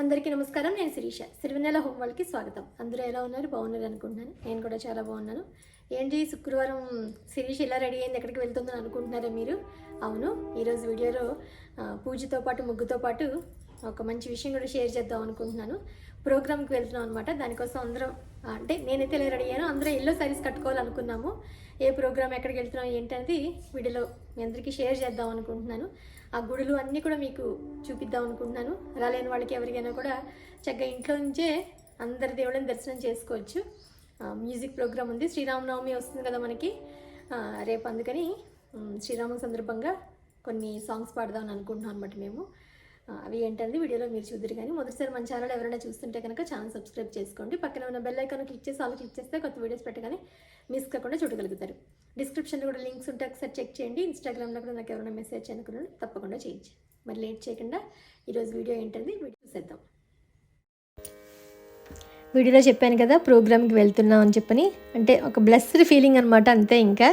అందరికీ నమస్కారం. నేను శిరీష. సిరివెన్నెల హోమ్ వాళ్ళకి స్వాగతం. అందరూ ఎలా ఉన్నారు? బాగున్నారు అనుకుంటున్నాను. నేను కూడా చాలా బాగున్నాను. ఏంటి శుక్రవారం శిరీష ఇలా రెడీ అయింది ఎక్కడికి వెళ్తుందని అనుకుంటున్నారా మీరు? అవును ఈరోజు వీడియోలో పూజతో పాటు ముగ్గుతో పాటు ఒక మంచి విషయం కూడా షేర్ చేద్దాం అనుకుంటున్నాను. ప్రోగ్రామ్కి వెళ్తున్నాం అనమాట దానికోసం అందరం అంటే నేనైతే ఇలా రెడీ అయ్యాను అందరం ఎల్లో సారీస్ కట్టుకోవాలనుకున్నాము. ఏ ప్రోగ్రామ్ ఎక్కడికి వెళ్తున్నాం ఏంటనేది వీడియోలో మీ అందరికీ షేర్ చేద్దాం అనుకుంటున్నాను. ఆ గుడులు అన్నీ కూడా మీకు చూపిద్దాం అనుకుంటున్నాను. రాలేని వాళ్ళకి ఎవరికైనా కూడా చక్కగా ఇంట్లో నుంచే అందరి దేవుళ్ళని దర్శనం చేసుకోవచ్చు. మ్యూజిక్ ప్రోగ్రామ్ ఉంది. శ్రీరామనవమి వస్తుంది కదా మనకి. రేపు అందుకని శ్రీరామ సందర్భంగా కొన్ని సాంగ్స్ పాడదామని అనుకుంటున్నాం అనమాట మేము. అవి ఏంటనేది వీడియోలో మీరు చూద్దరు కానీ మొదటిసారి మన ఛానల్ ఎవరైనా చూస్తుంటే కనుక ఛానల్ సబ్స్క్రైబ్ చేసుకోండి. పక్కన ఉన్న బెల్ ఐకాన్ క్లిక్ చేసి ఆల్ క్లిక్ చేస్తే కొత్త వీడియోస్ పెట్టగానే మిస్ కాకుండా చూడగలుగుతారు. డిస్క్రిప్షన్లో కూడా లింక్స్ ఉంటే ఒకసారి చెక్ చేయండి. ఇన్స్టాగ్రామ్లో కూడా నాకు ఎవరైనా మెసేజ్ అనుకున్నాను తప్పకుండా చేయించి మరి లేట్ చేయకుండా ఈరోజు వీడియో ఏంటనేది వీడియో చూసేద్దాం. వీడియోలో చెప్పాను కదా ప్రోగ్రామ్కి వెళ్తున్నాం అని చెప్పని. అంటే ఒక బ్లెస్డ్ ఫీలింగ్ అనమాట అంతే ఇంకా.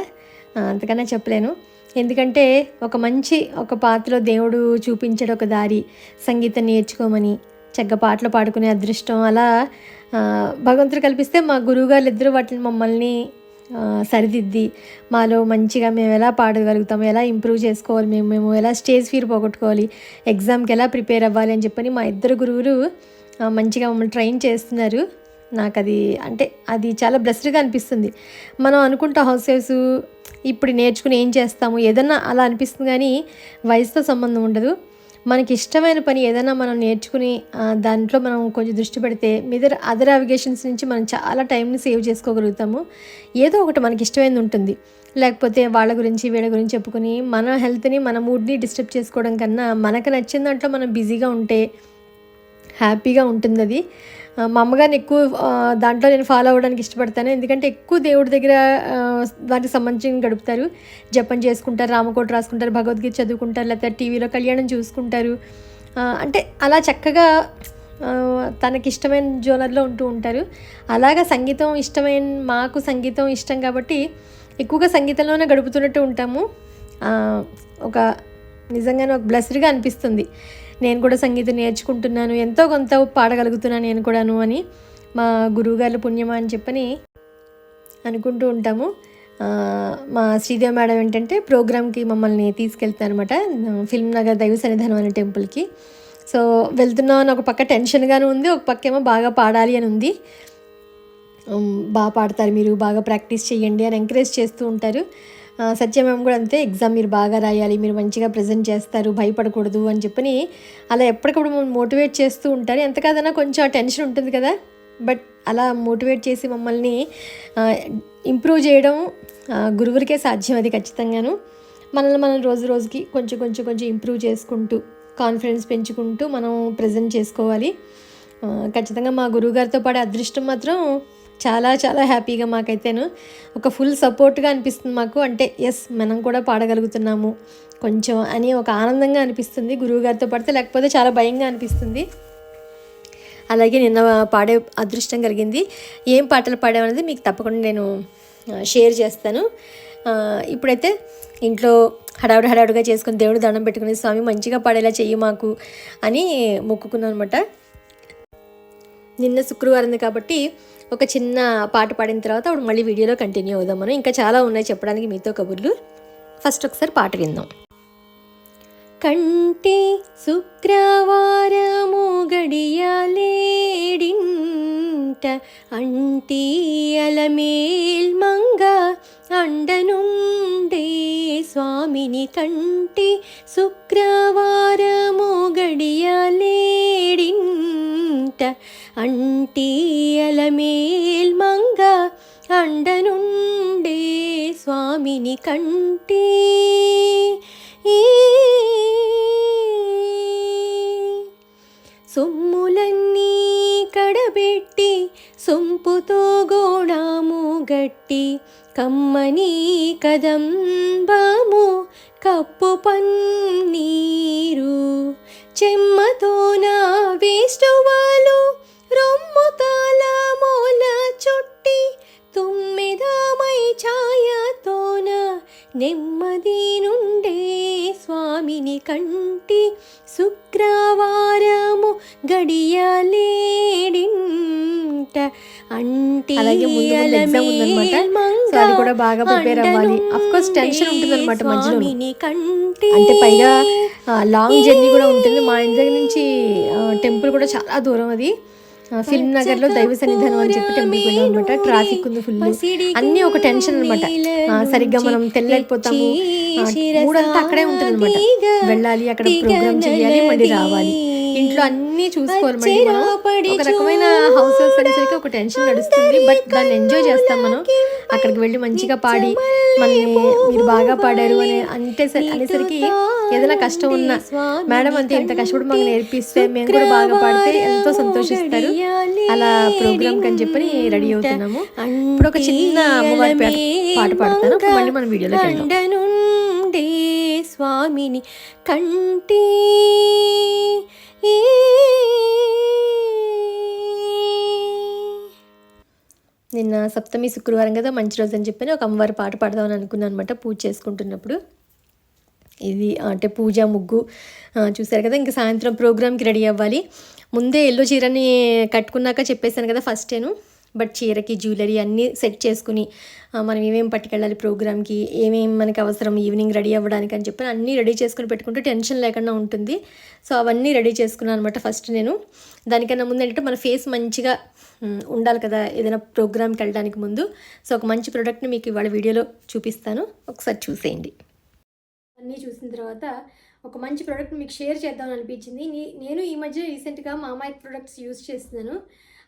అంతకన్నా చెప్పలేను. ఎందుకంటే ఒక మంచి ఒక పాత్రలో దేవుడు చూపించాడు ఒక దారి. సంగీతం నేర్చుకోమని చక్కగా పాటలు పాడుకునే అదృష్టం. అలా భగవంతుడు కల్పిస్తే మా గురువుగారు ఇద్దరు వాటిని మమ్మల్ని సరిదిద్ది. మాలో మంచిగా మేము ఎలా పాడగలుగుతాము ఎలా ఇంప్రూవ్ చేసుకోవాలి మేము మేము ఎలా స్టేజ్ ఫీర్ పోగొట్టుకోవాలి ఎగ్జామ్కి ఎలా ప్రిపేర్ అవ్వాలి అని చెప్పని మా ఇద్దరు గురువులు మంచిగా మమ్మల్ని ట్రైన్ చేస్తున్నారు. నాకు అది అంటే అది చాలా బ్లెస్డ్గా అనిపిస్తుంది. మనం అనుకుంటా హౌస్ వైఫ్స్ ఇప్పుడు నేర్చుకుని ఏం చేస్తాము? ఏదన్నా అలా అనిపిస్తుంది కానీ వయసుతో సంబంధం ఉండదు. మనకి ఇష్టమైన పని ఏదైనా మనం నేర్చుకుని దాంట్లో మనం కొంచెం దృష్టి పెడితే మిదర్ అదర్ అవిగేషన్స్ నుంచి మనం చాలా టైంని సేవ్ చేసుకోగలుగుతాము. ఏదో ఒకటి మనకి ఇష్టమైనది ఉంటుంది. లేకపోతే వాళ్ళ గురించి వీళ్ళ గురించి చెప్పుకొని మన హెల్త్ని మన మూడ్ని డిస్టర్బ్ చేసుకోవడం కన్నా మనకు నచ్చిన దాంట్లో మనం బిజీగా ఉంటే హ్యాపీగా ఉంటుంది అది. మా అమ్మగారిని ఎక్కువ దాంట్లో నేను ఫాలో అవ్వడానికి ఇష్టపడతాను. ఎందుకంటే ఎక్కువ దేవుడి దగ్గర ఆ, వాటికి సంబంధించి గడుపుతారు. జపం చేసుకుంటారు రామకోట రాసుకుంటారు భగవద్గీత చదువుకుంటారు లేకపోతే టీవీలో కళ్యాణం చూసుకుంటారు. అంటే అలా చక్కగా తనకి ఇష్టమైన జోనర్లో ఉంటూ ఉంటారు. అలాగా సంగీతం ఇష్టమైన మాకు సంగీతం ఇష్టం కాబట్టి ఎక్కువగా సంగీతంలోనే గడుపుతున్నట్టు ఉంటాము. ఒక నిజంగానే ఒక బ్లెస్డ్గా అనిపిస్తుంది. నేను కూడా సంగీతం నేర్చుకుంటున్నాను ఎంతో కొంత పాడగలుగుతున్నాను నేను కూడాను అని మా గురువుగారు పుణ్యమా అని చెప్పని అనుకుంటూ ఉంటాము. మా శ్రీదేవి మేడం ఏంటంటే ప్రోగ్రామ్కి మమ్మల్ని తీసుకెళ్తాను అనమాట ఫిల్మ్ నగర్ దైవ సన్నిధానం అనే టెంపుల్కి. సో వెళ్తున్నాం అని ఒక పక్క టెన్షన్గానే ఉంది ఒక పక్క ఏమో బాగా పాడాలి అని ఉంది. బాగా పాడతారు మీరు బాగా ప్రాక్టీస్ చేయండి అని ఎంకరేజ్ చేస్తూ ఉంటారు. సత్య మ్యామ్ కూడా అంతే ఎగ్జామ్ మీరు బాగా రాయాలి మీరు మంచిగా ప్రజెంట్ చేస్తారు భయపడకూడదు అని చెప్పని అలా ఎప్పటికప్పుడు మమ్మల్ని మోటివేట్ చేస్తూ ఉంటారు. ఎంత కాదన్నా కొంచెం టెన్షన్ ఉంటుంది కదా. బట్ అలా మోటివేట్ చేసి మమ్మల్ని ఇంప్రూవ్ చేయడం గురువురికే సాధ్యం అది ఖచ్చితంగాను. మనల్ని మనం రోజు రోజుకి కొంచెం కొంచెం కొంచెం ఇంప్రూవ్ చేసుకుంటూ కాన్ఫిడెన్స్ పెంచుకుంటూ మనం ప్రజెంట్ చేసుకోవాలి. ఖచ్చితంగా మా గురువుగారితో పాడే అదృష్టం మాత్రం చాలా చాలా హ్యాపీగా మాకైతేను. ఒక ఫుల్ సపోర్ట్గా అనిపిస్తుంది మాకు. అంటే ఎస్ మనం కూడా పాడగలుగుతున్నాము. కొంచెం అని ఒక ఆనందంగా అనిపిస్తుంది గురువుగారితో పాడితే. లేకపోతే చాలా భయంగా అనిపిస్తుంది. అలాగే నిన్న పాడే అదృష్టం కలిగింది. ఏం పాటలు పాడామనేది మీకు తప్పకుండా నేను షేర్ చేస్తాను. ఇప్పుడైతే ఇంట్లో హడావుడి హడావుడిగా చేసుకుని దేవుడు దండం పెట్టుకుని స్వామి మంచిగా పాడేలా చెయ్యి మాకు అని మొక్కుకున్నాను అనమాట నిన్న శుక్రవారం కాబట్టి ఒక చిన్న పాట పాడిన తర్వాత అప్పుడు మళ్ళీ వీడియోలో కంటిన్యూ అవుదాం మనం. ఇంకా చాలా ఉన్నాయి చెప్పడానికి మీతో కబుర్లు. ఫస్ట్ ఒకసారి పాట విందాం. కంటి శుక్రవారము గడియాలేడింట అంటి అలమేల్ మంగ అండనుండే స్వామిని కంటి శుక్రవారము గడియాలేడింట అంటి. అలమేల్ మంగ అండనుండే స్వామిని కంటే. సొమ్ములన్నీ కడబెట్టి సొంపుతో గోడాము గట్టి కమ్మని కదంబాము కప్పు పన్నీరు చెమ్మతో నా వేష్టవాలు రొమ్ము తాళమోల చుట్టి తుమ్మిదమై ఛాయ నెమ్మది నుండే స్వామిని కంటి శుక్రవారము గడి కడియాలేడింట అంటి అలాగే ముందు ముందు ఎగ్జామ్ ఉందన్నమాట. సో అది కూడా బాగా ప్రిపేర్ అవ్వాలి. అఫ్ కోర్స్ టెన్షన్ ఉంటుంది అనమాట మధ్యలో అంటే పైగా లాంగ్ జర్నీ కూడా ఉంటుంది. మా ఇంటి దగ్గర నుంచి టెంపుల్ కూడా చాలా దూరం అది. ఫిల్మ్ నగర్లో దైవ సన్నిధానం అని చెప్పి టెంపుల్ పోయినాం అనమాట ట్రాఫిక్ ఉంది ఫుల్ అన్ని ఒక టెన్షన్ అనమాట సరిగ్గా మనం తెల్లైపోతాము మూడంతా అక్కడే ఉంటుంది అనమాట వెళ్ళాలి అక్కడ ప్రోగ్రామ్ చేయాలి మళ్ళీ రావాలి. ఇంట్లో అన్ని చూసుకోవాలి మనం. ఒక రకమైన హౌస్ హౌస్ అనేసరికి ఒక టెన్షన్ నడుస్తుంది. బట్ దాన్ని ఎంజాయ్ చేస్తాం మనం. అక్కడికి వెళ్ళి మంచిగా పాడి మనల్ని మీరు బాగా పాడారు అని అంటే సరి- అనేసరికి ఏదైనా కష్టం ఉన్నా మేడం అంతే ఇంత కష్టపడి మాకు నేర్పిస్తే మేము కూడా బాగా పాడితే ఎంతో సంతోషిస్తారు. అలా ప్రోగ్రామ్ కని చెప్పి రెడీ అవుతున్నాము. ఇప్పుడు ఒక చిన్న అమ్మవారి పాట పాడతాను. మళ్ళీ మనం వీడియోలోకి వెళ్దాం. కండే స్వామిని కంటి నిన్న సప్తమి శుక్రవారం కదా మంచి రోజు అని చెప్పి ఒక అమ్మవారి పాట పాడదామని అనుకున్నాను అనమాట పూజ చేసుకుంటున్నప్పుడు. ఇది అంటే పూజ ముగ్గు చూసారు చూశారు కదా ఇంకా సాయంత్రం ప్రోగ్రామ్కి రెడీ అవ్వాలి. ముందే ఎల్లో చీరని కట్టుకున్నాక చెప్పేశాను కదా ఫస్ట్ నేను బట్ చీరకి జ్యువెలరీ అన్నీ సెట్ చేసుకుని మనం ఏమేమి పట్టుకెళ్ళాలి ప్రోగ్రామ్కి ఏమేమి మనకి అవసరం ఈవినింగ్ రెడీ అవ్వడానికి అని చెప్పి అన్నీ రెడీ చేసుకుని పెట్టుకుంటే టెన్షన్ లేకుండా ఉంటుంది. సో అవన్నీ రెడీ చేసుకున్నాను అనమాట ఫస్ట్ నేను. దానికన్నా ముందు ఏంటంటే మన ఫేస్ మంచిగా ఉండాలి కదా ఏదైనా ప్రోగ్రామ్కి వెళ్ళడానికి ముందు. సో ఒక మంచి ప్రోడక్ట్ని మీకు ఇవాళ వీడియోలో చూపిస్తాను. ఒకసారి చూసేయండి. అన్నీ చూసిన తర్వాత ఒక మంచి ప్రోడక్ట్ మీకు షేర్ చేద్దామని అనిపించింది. నేను ఈ మధ్య రీసెంట్గా మా అమ్మాయి యూస్ చేస్తున్నాను.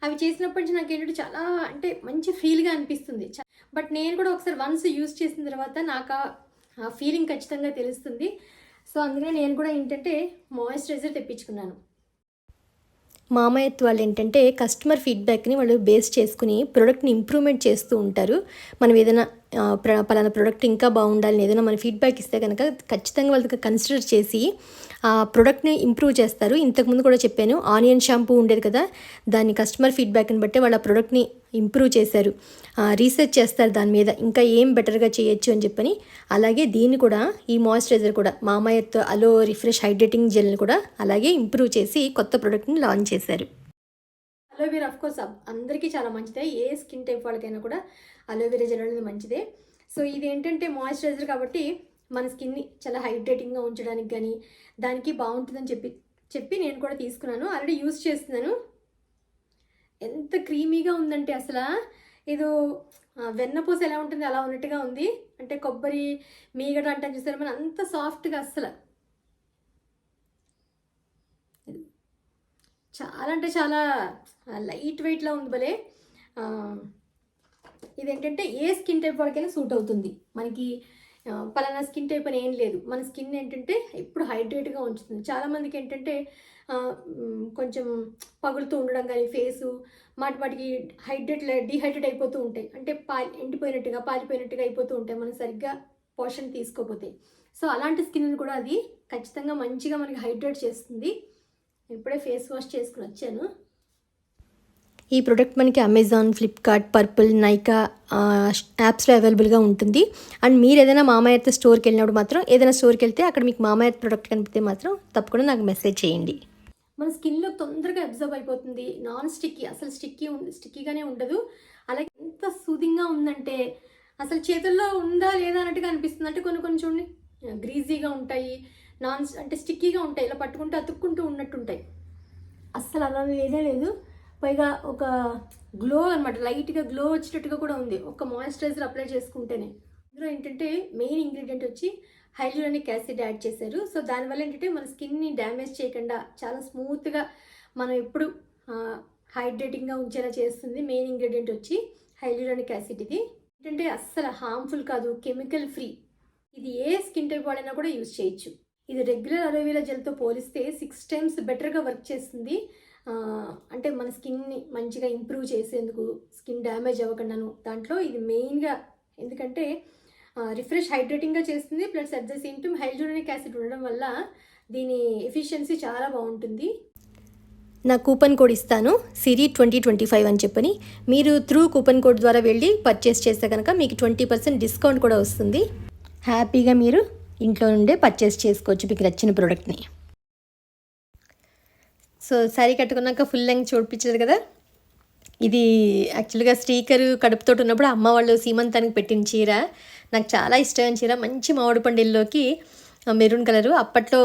అవి చేసినప్పటి నుంచి నాకు ఏంటంటే చాలా అంటే మంచి ఫీల్గా అనిపిస్తుంది. చ- బట్ నేను కూడా ఒకసారి వన్స్ యూస్ చేసిన తర్వాత నాకు ఆ- ఫీలింగ్ ఖచ్చితంగా తెలుస్తుంది. సో అందుకనే నేను కూడా ఏంటంటే మాయిశ్చరైజర్ తెప్పించుకున్నాను. మామయ్యత్ వాళ్ళు ఏంటంటే కస్టమర్ ఫీడ్బ్యాక్ని వాళ్ళు బేస్ చేసుకుని ప్రోడక్ట్ని ఇంప్రూవ్మెంట్ చేస్తూ ఉంటారు. మనం ఏదైనా పలానా ప్రోడక్ట్ ఇంకా బాగుండాలని ఏదైనా మన ఫీడ్బ్యాక్ ఇస్తే కనుక ఖచ్చితంగా వాళ్ళకి కన్సిడర్ చేసి ఆ ప్రోడక్ట్ని ఇంప్రూవ్ చేస్తారు. ఇంతకుముందు కూడా చెప్పాను ఆనియన్ షాంపూ ఉండేది కదా దాన్ని కస్టమర్ ఫీడ్బ్యాక్ని బట్టి వాళ్ళ ప్రోడక్ట్ని ఇంప్రూవ్ చేశారు. రీసెర్చ్ చేస్తారు దాని మీద ఇంకా ఏం బెటర్గా చేయొచ్చు అని చెప్పని. అలాగే దీన్ని కూడా ఈ మాయిశ్చరైజర్ కూడా మామయ్యతో అలో రిఫ్రెష్ హైడ్రేటింగ్ జెల్ని కూడా అలాగే ఇంప్రూవ్ చేసి కొత్త ప్రోడక్ట్ని లాంచ్ చేశారు. అలోవేరా ఆఫ్ కోర్స్ అందరికీ చాలా మంచిదే. ఏ స్కిన్ టైప్ వాళ్ళకైనా కూడా అలోవేరా జెల్ అనేది మంచిదే. సో ఇది ఏంటంటే మాయిశ్చరైజర్ కాబట్టి మన స్కిన్ని చాలా హైడ్రేటింగ్గా ఉంచడానికి కానీ దానికి బాగుంటుందని చెప్పి చెప్పి నేను కూడా తీసుకున్నాను. ఆల్రెడీ యూస్ చేస్తున్నాను. ఎంత క్రీమీగా ఉందంటే అసలు ఏదో వెన్నపూస ఎలా ఉంటుంది అలా ఉన్నట్టుగా ఉంది. అంటే కొబ్బరి మీగడ అంటే చూసారు మన అంత సాఫ్ట్గా అస్సలు. చాలా అంటే చాలా లైట్ వెయిట్లో ఉంది భలే. ఇదేంటంటే ఏ స్కిన్ టైప్ వాళ్ళకైనా సూట్ అవుతుంది. మనకి పలానా స్కిన్ టైప్ అని ఏం లేదు. మన స్కిన్ ఏంటంటే ఎప్పుడు హైడ్రేట్గా ఉంచుతుంది. చాలామందికి ఏంటంటే కొంచెం పగులుతూ ఉండడం కానీ ఫేసు మాటి మాటికి హైడ్రేట్ డిహైడ్రేట్ అయిపోతూ ఉంటాయి. అంటే పాలి ఎండిపోయినట్టుగా పాలిపోయినట్టుగా అయిపోతూ ఉంటాయి. మనం సరిగ్గా పోషన్ తీసుకోకపోతే. సో అలాంటి స్కిన్ కూడా అది ఖచ్చితంగా మంచిగా మనకి హైడ్రేట్ చేస్తుంది. ఇప్పుడే ఫేస్ వాష్ చేసుకుని వచ్చాను. ఈ ప్రోడక్ట్ మనకి అమెజాన్ ఫ్లిప్కార్ట్ పర్పుల్ నైకా యాప్స్లో అవైలబుల్గా ఉంటుంది. అండ్ మీరు ఏదైనా మామాయత్ స్టోర్కి వెళ్ళినప్పుడు మాత్రం ఏదైనా స్టోర్కి వెళ్తే అక్కడ మీకు మామాయత్ ప్రోడక్ట్ కనిపితే మాత్రం తప్పకుండా నాకు మెసేజ్ చేయండి. మన స్కిన్లో తొందరగా అబ్జర్వ్ అయిపోతుంది. నాన్ స్టిక్కీ అసలు స్టిక్కీ స్టిక్కీగానే ఉండదు. అలాగే ఎంత సూదింగ్గా ఉందంటే అసలు చేతుల్లో ఉందా లేదా అన్నట్టుగా అనిపిస్తుంది అంటే కొన్ని కొన్ని చూడండి. గ్రీజీగా ఉంటాయి. నాన్ అంటే స్టిక్కీగా ఉంటాయి. ఇలా పట్టుకుంటూ అతుక్కుంటూ ఉన్నట్టు ఉంటాయి అస్సలు అలా లేదే లేదు. పైగా ఒక గ్లో అనమాట లైట్గా గ్లో వచ్చేటట్టుగా కూడా ఉంది. ఒక మాయిశ్చరైజర్ అప్లై చేసుకుంటేనే. ఇందులో ఏంటంటే మెయిన్ ఇంగ్రీడియంట్ వచ్చి హైడ్రోనిక్ యాసిడ్ యాడ్ చేశారు. సో దానివల్ల ఏంటంటే మన స్కిన్ని డ్యామేజ్ చేయకుండా చాలా స్మూత్గా మనం ఎప్పుడు హైడ్రేటింగ్గా ఉంచేలా చేస్తుంది మెయిన్ ఇంగ్రీడియంట్ వచ్చి హైడ్రోనిక్ యాసిడ్ ఇది. ఏంటంటే అస్సలు హార్మ్ఫుల్ కాదు. Chemical free. ఇది ఏ స్కిన్ టైప్ వాళ్ళైనా కూడా యూజ్ చేయొచ్చు. ఇది రెగ్యులర్ అలోవెరా జెల్తో పోలిస్తే సిక్స్ టైమ్స్ బెటర్గా వర్క్ చేస్తుంది. అంటే మన స్కిన్ని మంచిగా ఇంప్రూవ్ చేసేందుకు స్కిన్ డ్యామేజ్ అవ్వకుండాను దాంట్లో ఇది మెయిన్గా ఎందుకంటే రిఫ్రెష్ హైడ్రేటింగ్గా చేస్తుంది. Plus at the same time hyaluronic acid ఉండడం వల్ల దీని ఎఫిషియన్సీ చాలా బాగుంటుంది. నా కూపన్ కోడ్ ఇస్తాను సిరి ట్వంటీ ట్వంటీ ఫైవ్ అని చెప్పని. మీరు త్రూ కూపన్ కోడ్ ద్వారా వెళ్ళి పర్చేస్ చేస్తే కనుక మీకు ట్వంటీ పర్సెంట్ డిస్కౌంట్ కూడా వస్తుంది. హ్యాపీగా మీరు ఇంట్లో నుండే పర్చేస్ చేసుకోవచ్చు మీకు నచ్చిన ప్రోడక్ట్ని సో శారీ కట్టుకున్నాక ఫుల్ లెంగ్ చూపించదు కదా? ఇది యాక్చువల్గా స్టీకర్ కడుపుతోటి ఉన్నప్పుడు అమ్మ వాళ్ళు సీమంతానికి పెట్టిన చీర. నాకు చాలా ఇష్టమైన చీర. మంచి మామిడి పండిల్లోకి మెరూన్ కలరు. అప్పట్లో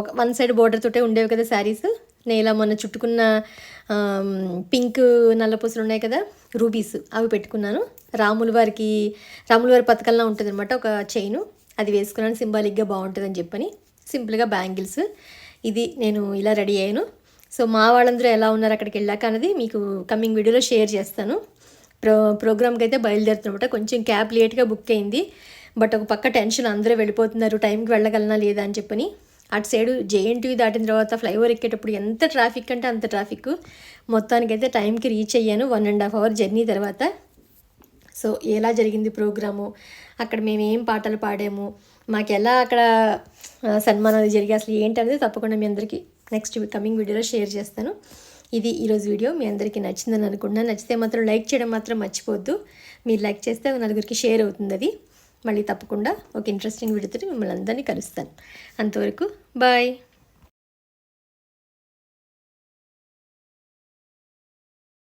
ఒక వన్ సైడ్ బోర్డర్ తోటే ఉండేవి కదా శారీస్ నేను ఇలా మొన్న చుట్టుకున్న పింక్ నల్లపూసలు ఉన్నాయి కదా రూబీస్ అవి పెట్టుకున్నాను. రాముల వారికి రాముల వారి పథకంలా ఉంటుంది అనమాట ఒక చైను అది వేసుకున్నాను. సింబాలిక్గా బాగుంటుందని చెప్పని సింపుల్గా బ్యాంగిల్స్. ఇది నేను ఇలా రెడీ అయ్యాను. సో మా వాళ్ళందరూ ఎలా ఉన్నారు అక్కడికి వెళ్ళాక అనేది మీకు కమింగ్ వీడియోలో షేర్ చేస్తాను. ప్రో ప్రోగ్రామ్కి అయితే బయలుదేరుతున్నమాట కొంచెం క్యాబ్ లేట్గా బుక్ అయింది. బట్ ఒక పక్క టెన్షన్ అందరూ వెళ్ళిపోతున్నారు. టైంకి వెళ్ళగలనా లేదా అని చెప్పని. అటు సైడు జేఎన్టీవీ దాటిన తర్వాత ఫ్లైఓవర్ ఎక్కేటప్పుడు ఎంత ట్రాఫిక్ అంటే అంత ట్రాఫిక్ మొత్తానికైతే టైంకి రీచ్ అయ్యాను. One and half hour journey తర్వాత. సో ఎలా జరిగింది ప్రోగ్రాము? అక్కడ మేము ఏం పాటలు పాడాము? మాకు ఎలా అక్కడ సన్మానాలు జరిగి అసలు ఏంటనేది తప్పకుండా మీ అందరికీ నెక్స్ట్ కమింగ్ వీడియోలో షేర్ చేస్తాను. ఇది ఈరోజు వీడియో మీ అందరికీ నచ్చిందని అనుకుంటున్నాను. నచ్చితే మాత్రం లైక్ చేయడం మాత్రం మర్చిపోవద్దు. మీరు లైక్ చేస్తే నలుగురికి షేర్ అవుతుంది అది. మళ్ళీ తప్పకుండా ఒక ఇంట్రెస్టింగ్ వీడియోతో మిమ్మల్ని అందరినీ కలుస్తాను. అంతవరకు బాయ్